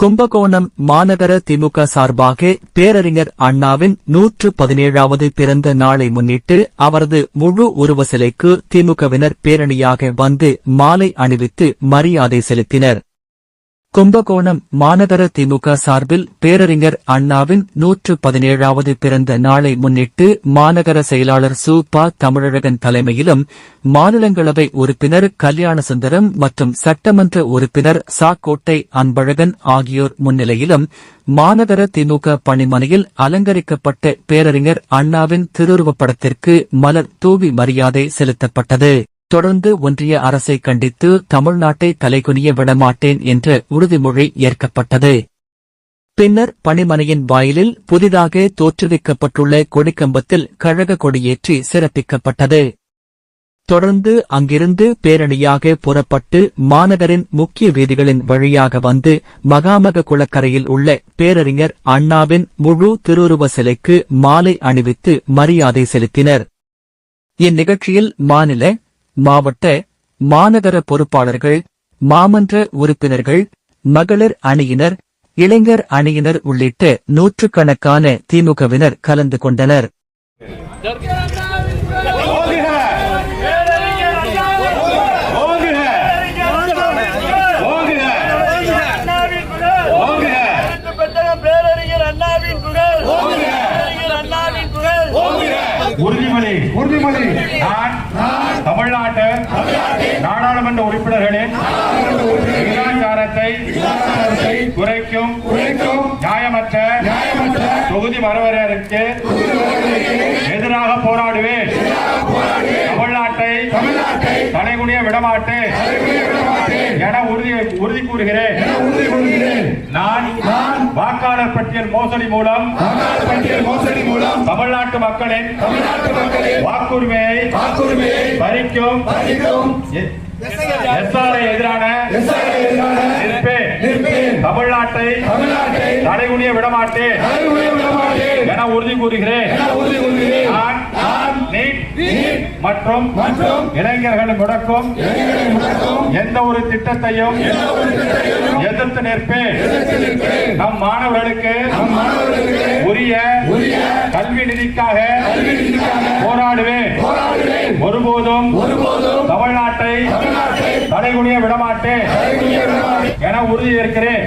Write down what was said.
கும்பகோணம் மாநகர திமுக சார்பாக பேரறிஞர் அண்ணாவின் நூற்று பதினேழாவது பிறந்த நாளை முன்னிட்டு அவரது முழு உருவ சிலைக்கு திமுகவினர் பேரணியாக வந்து மாலை அணிவித்து மரியாதை செலுத்தினர். கும்பகோணம் மாநகர திமுக சார்பில் பேரறிஞர் அண்ணாவின் நூற்று பதினேழாவது பிறந்த நாளை முன்னிட்டு மாநகர செயலாளர் சு. ப. தமிழழகன் தலைமையிலும் மாநிலங்களவை உறுப்பினர் கல்யாணசுந்தரம் மற்றும் சட்டமன்ற உறுப்பினர் சா. கோட்டை அன்பழகன் ஆகியோர் முன்னிலையிலும் மாநகர திமுக பணிமனையில் அலங்கரிக்கப்பட்ட பேரறிஞர் அண்ணாவின் திருவுருவப்படத்திற்கு மலர் தூவி மரியாதை செலுத்தப்பட்டது. தொடர்ந்து ஒன்றிய அரசை கண்டித்து தமிழ்நாட்டை தலைகுனிய விடமாட்டேன் என்ற உறுதிமொழி ஏற்கப்பட்டது. பின்னர் பணிமனையின் வாயிலில் புதிதாக தோற்றுவிக்கப்பட்டுள்ள கொடிக்கம்பத்தில் கழக கொடியேற்றி சிறப்பிக்கப்பட்டது. தொடர்ந்து அங்கிருந்து பேரணியாக புறப்பட்டு மாநகரின் முக்கிய வீதிகளின் வழியாக வந்து மகாமக குளக்கரையில் உள்ள பேரறிஞர் அண்ணாவின் முழு திருவுருவ சிலைக்கு மாலை அணிவித்து மரியாதை செலுத்தினர். இந்நிகழ்ச்சியில் மாநில மாவட்ட மாநகர பொறுப்பாளர்கள் மாமன்ற உறுப்பினர்கள் மகளிர் அணியினர் இளைஞர் அணியினர் உள்ளிட்ட நூற்றுக்கணக்கான திமுகவினர் கலந்து கொண்டனர். உறுதிமொழி. உறுதிமொழி தமிழ்நாட்டு நாடாளுமன்ற உறுப்பினர்களின் விகிதாச்சாரத்தை குறைக்கும் நியாயமற்ற தொகுதி மறுவரையறைக்கு எதிராக போராடுவேன். தமிழ்நாட்டை தலைகுனிய விடமாட்டேன் என உறுதி உறுதி கூறுகிறேன். நான் வாக்காளர் பட்டியல் மோசடி மூலம் தமிழ்நாட்டு மக்களின் வாக்குரிமையை பறிக்கும் எதிரான தமிழ்நாட்டை தலைகுனிய விடமாட்டேன். என உறுதி கூறுகிறேன். மற்றும் இளைஞர்கள் முடக்கும். எந்த ஒரு திட்டத்தையும் எதிர்த்து நிற்பேன். நம் மாணவர்களுக்கு உரிய கல்வி நிதிக்காக போராடுவேன். ஒருபோதும் தமிழ்நாட்டை தலைகுனிய விடமாட்டேன். என உறுதி இருக்கிறேன்